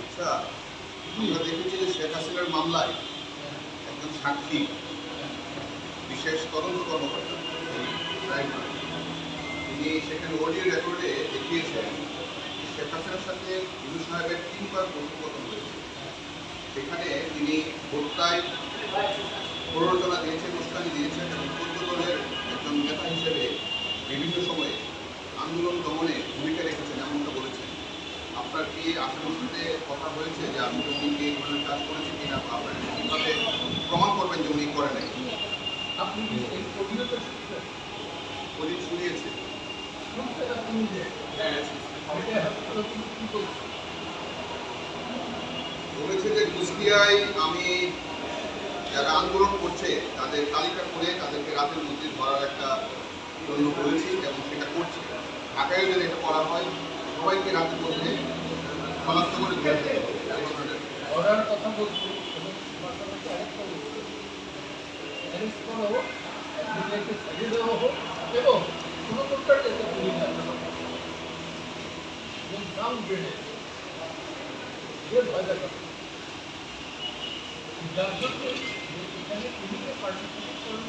আচ্ছা আমরা দেখেছি যে শেখ হাসিনার মামলায় একজন সাক্ষী বিশেষ তদন্ত কর্মকর্তা তিনি সেখানে অডিও রেকর্ডে দেখিয়েছেন শেখ হাসিনার সাথে ইন্দু সাহেবের তিনবার কথোপকথন হয়েছে সেখানে তিনি হত্যায় প্ররোচনা দিয়েছেন উস্কানি দিয়েছেন এবং চোদ্দ দলের একজন নেতা হিসেবে বিভিন্ন সময়ে আন্দোলন দমনে ভূমিকা রেখেছেন এমনটা বলেছেন। আপনার কি আসামের সাথে কথা হয়েছে যে আমি উনিকে এই ধরনের কাজ করেছি কিনা আপনার কীভাবে প্রমাণ করবেন যে উনি করে নাই? আপনি এই অভিজ্ঞতা শিখছেন উনি শুনিয়েছে। আপনি যে এটা হয়তো কি কি বলছেন বলেছে যে কুষ্টিয়ায় আমি যারা আন্দোলন করছে, তাদের তালিকা করে তাদেরকে রাতের মধ্যে ধরার একটা জন্য বলেছি এবং সেটা করছি। ঢাকায় যদি এটা করা হয়। সবাইকে রাতের মধ্যে শনাক্ত করে ধরতে। ধরার এখানে পুলিশে পার্টিসিপেট করার